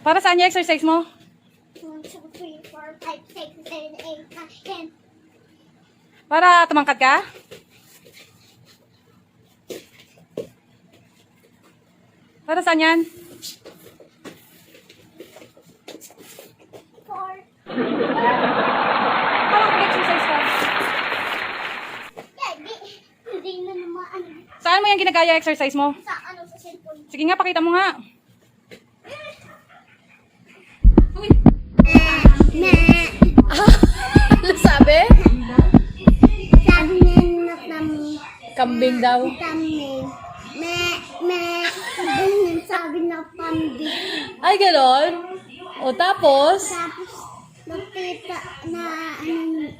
Para saan yung exercise mo? 1, 2, 3, 4, 5, 6, 7, 8, 9, 10. Para tumangkad ka? Para saan yan? 4. Para mag-exercise ka. Yeah, di, hindi na naman ano, Saan mo yung ginagaya exercise mo? sa ano sa cellphone. Sige nga, pakita mo nga. Uy! Me, Ano sabi? sabi na kami, Kambing daw. kami. Me, me, na sabi na pambi. Ay, ganon? O tapos? Tapos, nakita na, ano,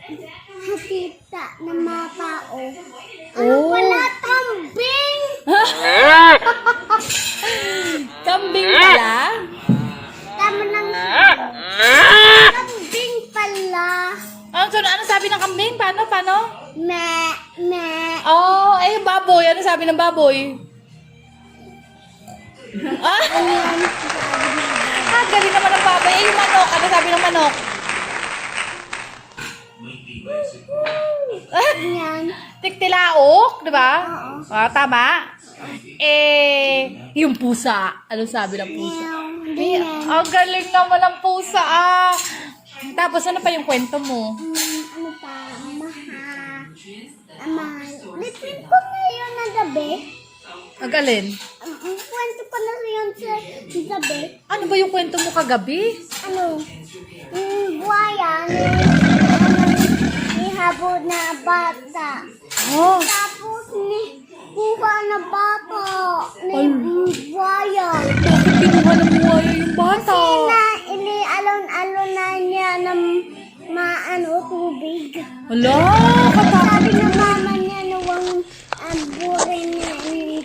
nakita na mga tao. Ano Oh. pala, kambing? Kambing pala? Sabi ng kambing? Paano, paano? Me, me. Oh, eh, baboy. Ano sabi ng baboy? ah, Ayan, ah, galing naman ng baboy. Eh, yung manok. Ano sabi ng manok? Ayan. Tiktilaok, di ba? Oo. Ah, tama. Eh, yung pusa. Ano sabi ng pusa? Ang galing naman ng pusa, ah. Tapos, ano pa yung kwento mo? Ama. Lipin ko ngayon na gabi. Ang galin. Ang ang kwento ko na yun sa sa gabi. Ano ba yung kwento mo kagabi? Ano? Yung buhaya ni, ni habo na bata. Oh, Tapos ni kuha na bata. Ni Ay. buhaya. bakit kinuha ng buhaya yung bata? Na ini alon-alon na niya ng maano tubig. Hala, katakot. Sabi ng mama niya na wang ang buhay niya yung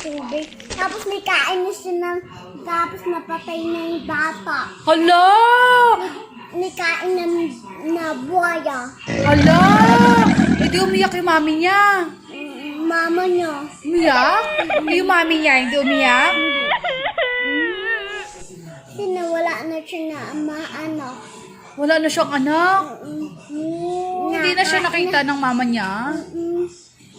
tubig. Tapos may kain na siya ng tapos napatay na yung bata. Hala! May kain na, na buhaya. Hala! Hindi umiyak yung mami niya. Mama niya. Umiyak? Yung mami niya, hindi umiyak? Sinawala na siya na ama ano. Wala na siyang anak. Mm, Hindi na siya nakita ng mama niya. Mm,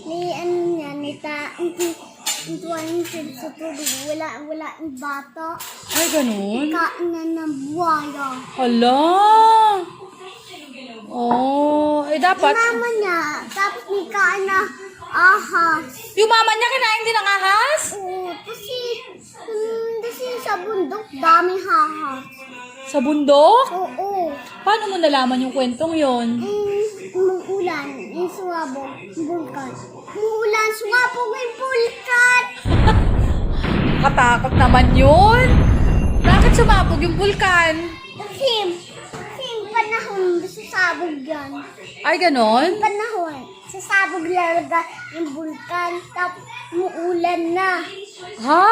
ni ano niya, ni ta, tuwan sa tubig. Wala, wala yung bata. Ay, ganun? Kain na ng buhaya. Hala! Oh, eh dapat. Mama niya, tapos may kain na ahas. Yung mama niya kinain din ng ahas? Oo, kasi, um, kasi sa bundok, dami ahas. Sa bundok? Oo. Paano mo nalaman yung kwentong yon? Mm, umuulan, yung suwabog, bulkan. Umuulan, suwabog, yung bulkan. Katakot naman yun. Bakit sumabog yung vulkan? Kasi, kasi yung panahon, sasabog yan. Ay, ganon? Panahon, sasabog lalaga yung bulkan, tapos umuulan na. Ha?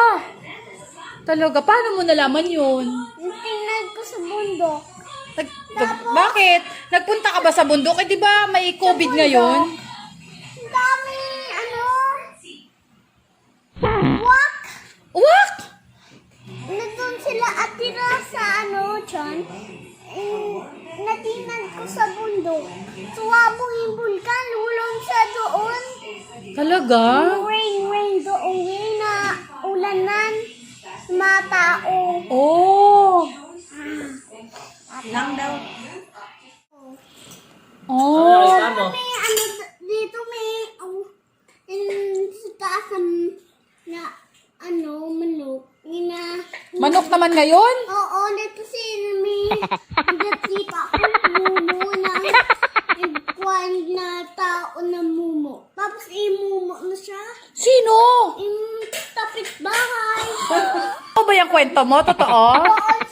Talaga, paano mo nalaman yun? Yung tingnan ko sa bundok, Nag, nag- bakit? Nagpunta ka ba sa bundok? Eh, di ba may COVID ngayon? Ang dami, ano? Wak! Ano, Chan. Eh, natinan ko sa bundok. Suwabong yung bulkan, lulong sa doon. Talaga? Rain, rain doon, rain na ulanan. Mga tao. Oh! Lang daw. Oh! May ano, dito may, oh, in, sa taas na, ano, manok. Yun na, Manok naman ngayon? Oo, dito si pa ako mumo na kwan na tao na mumo. Tapos imumo na siya. Sino? Yung tapit bahay. Ano ba yung kwento mo? Totoo? Oo,